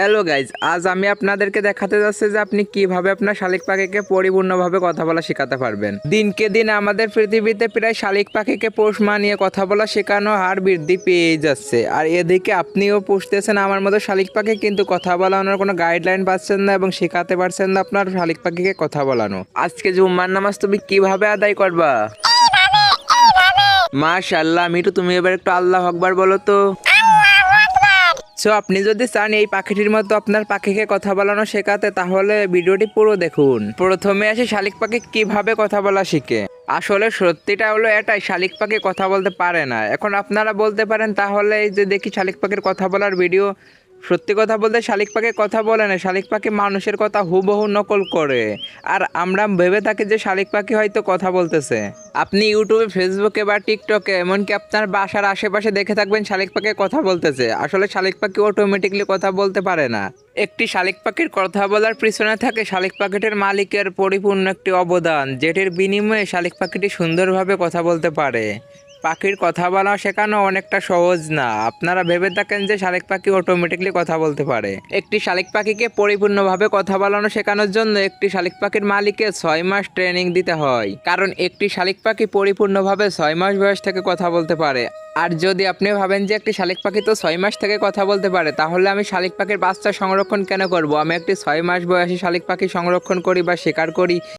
Hello guys আজ আমি আপনাদেরকে দেখাতে যাচ্ছি যে আপনি কীভাবে আপনার শালিক পাখিকে পরিপূর্ণভাবে কথা বলা শেখাতে পারবেন। দিনকে দিন আমাদের পৃথিবীতে প্রায় শালিক পাখিকে পোষ মানিয়ে কথা বলা শেখানো হার বৃদ্ধি পেয়ে যাচ্ছে। আর এদিকে আপনিও পুষতেছেন আমার মতো শালিক পাখি কিন্তু কথা বলানোর কোনো গাইডলাইন পাচ্ছেন না এবং শেখাতে পারছেন না আপনার শালিক পাখিকে কথা বলানো। আজকে জুম্মার নামাজ তুমি কীভাবে আদায় করবা? মাশাল্লাহ মিটু তুমি এবার একটু আল্লাহ আকবার বলো তো। সো আপনি যদি চান এই পাখিটির মতো আপনার পাখিকে কথা বলানো শেখাতে, তাহলে ভিডিওটি পুরো দেখুন। প্রথমে আসি শালিক পাখি কীভাবে কথা বলা শিখে। আসলে সত্যিটা হলো এটাই, শালিক পাখি কথা বলতে পারে না। এখন আপনারা বলতে পারেন, তাহলে যে দেখি শালিক পাখির কথা বলার ভিডিও সত্যি কথা বলতে শালিক পাখি কথা বলে না। শালিক পাখি মানুষের কথা হুবহু নকল করে। আর আমরা ভেবে থাকি যে শালিক পাখি হয়তো কথা বলতেছে। আপনি ইউটিউবে, ফেসবুকে বা টিকটকে, এমনকি আপনার বাসার আশেপাশে দেখে থাকবেন শালিক পাখি কথা বলতেছে। আসলে শালিক পাখি অটোমেটিকলি কথা বলতে পারে না। একটি শালিক পাখির কথা বলার পিছনে থাকে শালিক পাখিটির মালিকের পরিপূর্ণ একটি অবদান, যেটির বিনিময়ে শালিক পাখিটি সুন্দরভাবে কথা বলতে পারে। পাখির কথা বলা শেখানো অনেকটা সহজ না। আপনারা ভেবে থাকেন যে শালিক পাখি অটোমেটিকলি কথা বলতে পারে। একটি শালিক পাখিকে পরিপূর্ণভাবে কথা বলানো শেখানোর জন্য একটি শালিক পাখির মালিককে ছয় মাস ট্রেনিং দিতে হয়। কারণ একটি শালিক পাখি পরিপূর্ণভাবে ছয় মাস বয়স থেকে কথা বলতে পারে। আর যদি আপনি ভাবেন যে একটি শালিক পাখি তো ছয় মাস থেকে কথা বলতে পারে, তাহলে আমি শালিক পাখির বাচ্চা সংরক্ষণ কেন করব? আমি একটি ছয় মাস বয়সী শালিক পাখি সংরক্ষণ করি বা শিকার করি।